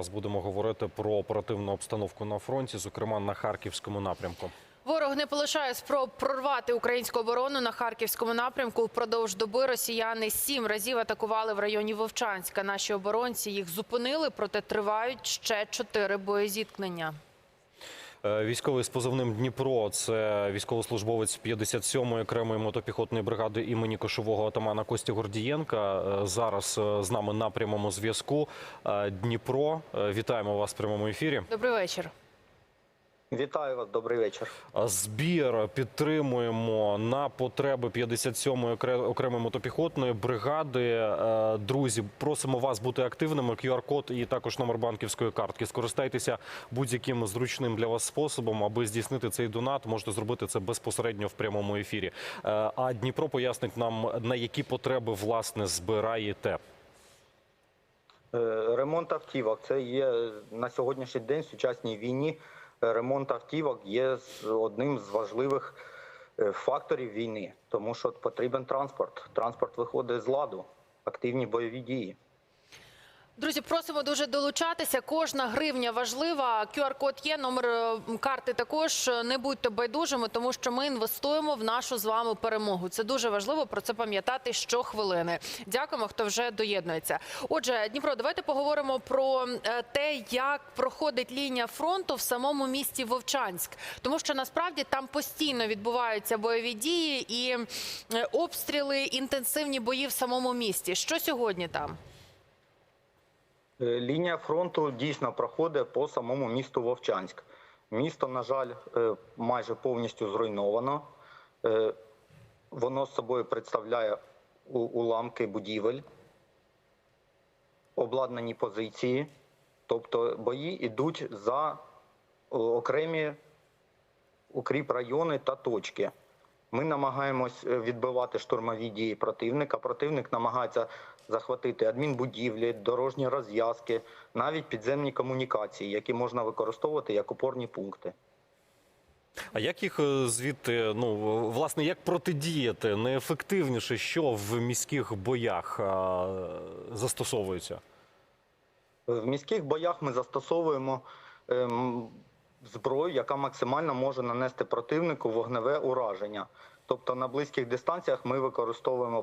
Зараз будемо говорити про оперативну обстановку на фронті, зокрема на харківському напрямку. Ворог не полишає спроб прорвати українську оборону на харківському напрямку. Впродовж доби росіяни сім разів атакували в районі Вовчанська. Наші оборонці їх зупинили, проте тривають ще чотири боєзіткнення. Е, Військовий з позивним Дніпро це військовослужбовець 57-ї окремої мотопіхотної бригади імені кошового атамана Кості Гордієнка. Е, Зараз е, з нами на прямому зв'язку. Дніпро, вітаємо вас в прямому ефірі. Добрий вечір. Вітаю вас, добрий вечір. Збір підтримуємо на потреби 57-ї окремої мотопіхотної бригади. Е, Друзі, просимо вас бути активними. QR-код і також номер банківської картки. Скористайтеся будь-яким зручним для вас способом, аби здійснити цей донат. Можете зробити це безпосередньо в прямому ефірі. Е, А Дніпро пояснить нам на які потреби власне збираєте. Е, Ремонт автівок це є на сьогоднішній день в сучасній війні. Ремонт автівок є одним з важливих е, факторів війни, тому що потрібен транспорт. Транспорт виходить з ладу, активні бойові дії. Друзі, просимо дуже долучатися. Кожна гривня важлива. QR-код є, номер е, карти також. Не будьте байдужими, тому що ми інвестуємо в нашу з вами перемогу. Це дуже важливо про це пам'ятати щохвилини. Дякуємо, хто вже доєднується. Отже, Дніпро, давайте поговоримо про е, те, як проходить лінія фронту в самому місті Вовчанськ, тому що насправді там постійно відбуваються бойові дії і е, обстріли, інтенсивні бої в самому місті. Що сьогодні там? Е, Лінія фронту дійсно проходить по самому місту Вовчанськ. Місто, на жаль, е, майже повністю зруйновано. Е, Воно з собою представляє уламки будівель, обладнані позиції. Тобто бої йдуть за окремі укріп райони та точки. Ми намагаємось е, відбивати штурмові дії противника. Противник намагається захватити адмінбудівлі, дорожні розв'язки, навіть підземні комунікації, які можна використовувати як опорні пункти. А як їх е, звідти, ну власне, як протидіяти найефективніше, що в міських боях застосовується? В міських боях ми застосовуємо ем, зброю, яка максимально може нанести противнику вогневе ураження. Тобто на близьких дистанціях ми використовуємо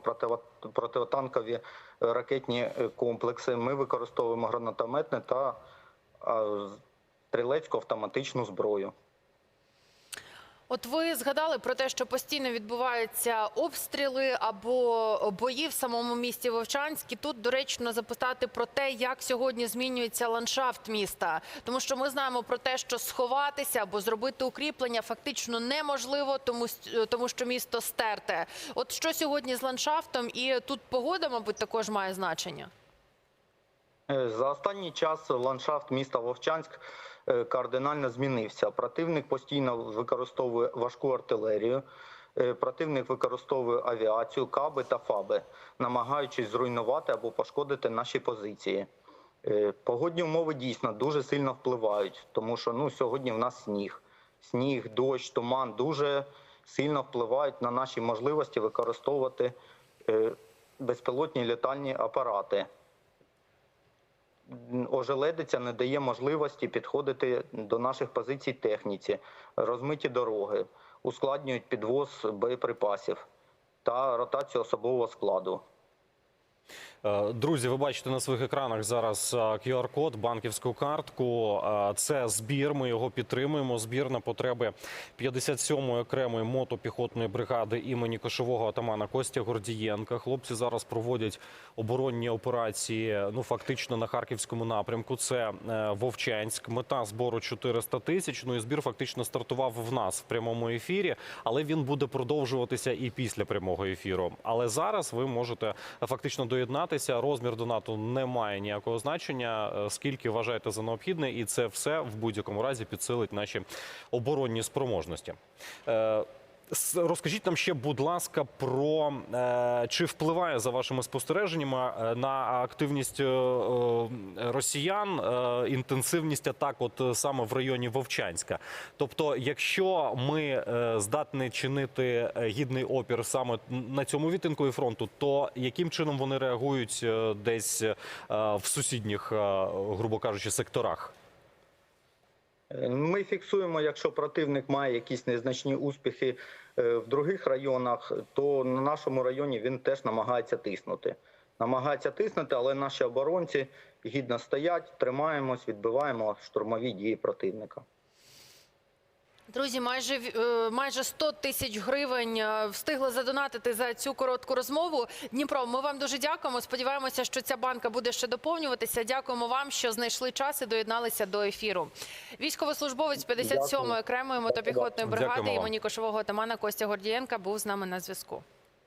протитанкові е, ракетні е, комплекси, ми використовуємо гранатометне та стрілецьку автоматичну зброю. От ви згадали про те, що постійно відбуваються обстріли або бої в самому місті Вовчанськ. Тут доречно запитати про те, як сьогодні змінюється ландшафт міста, тому що ми знаємо про те, що сховатися або зробити укріплення фактично неможливо, тому тому що місто стерте. От що сьогодні з ландшафтом, і тут погода, мабуть, також має значення. Е, За останній час ландшафт міста Вовчанськ е, кардинально змінився. Противник постійно використовує важку артилерію. е, Противник використовує авіацію, каби та фаби, намагаючись зруйнувати або пошкодити наші позиції. Погодні умови дійсно дуже сильно впливають, тому що ну, сьогодні в нас сніг. Сніг, дощ, туман дуже сильно впливають на наші можливості використовувати безпілотні літальні апарати ожеледиця не дає можливості підходити до наших позицій техніці, розмиті дороги, ускладнюють підвоз боєприпасів та ротацію особового складу. Е, Друзі, ви бачите на своїх екранах зараз е, QR-код, банківську картку. Е, Це збір. Ми його підтримуємо. Збір на потреби 57-ї окремої мотопіхотної бригади імені кошового атамана Костя Гордієнка. Хлопці зараз проводять оборонні операції. Ну фактично на харківському напрямку. Це Вовчанськ. Мета збору 400 тисяч. Ну і збір фактично стартував в нас в прямому ефірі, але він буде продовжуватися і після прямого ефіру. Але зараз ви можете фактично доєднатися. Розмір донату не має ніякого значення, е, скільки вважаєте за необхідне, і це все в будь-якому разі підсилить наші оборонні спроможності. Розкажіть нам ще, будь ласка, про е, чи впливає за вашими спостереженнями е, на активність е, росіян інтенсивність атак, от саме в районі Вовчанська. Тобто, якщо ми здатні чинити гідний опір саме на цьому відтинку фронту, то яким чином вони реагують десь в сусідніх, грубо кажучи, секторах? Ми фіксуємо, якщо противник має якісь незначні успіхи е, в других районах, то на нашому районі він теж намагається тиснути. Намагається тиснути, але наші оборонці гідно стоять, тримаємось, відбиваємо штурмові дії противника. Друзі, майже е, майже 100 тисяч гривень е, встигли задонатити за цю коротку розмову. Дніпро, ми вам дуже дякуємо. Сподіваємося, що ця банка буде ще доповнюватися. Дякуємо вам, що знайшли час і доєдналися до ефіру. Військовослужбовець 57-ї окремої мотопіхотної бригади імені кошового атамана Костя Гордієнка був з нами на зв'язку.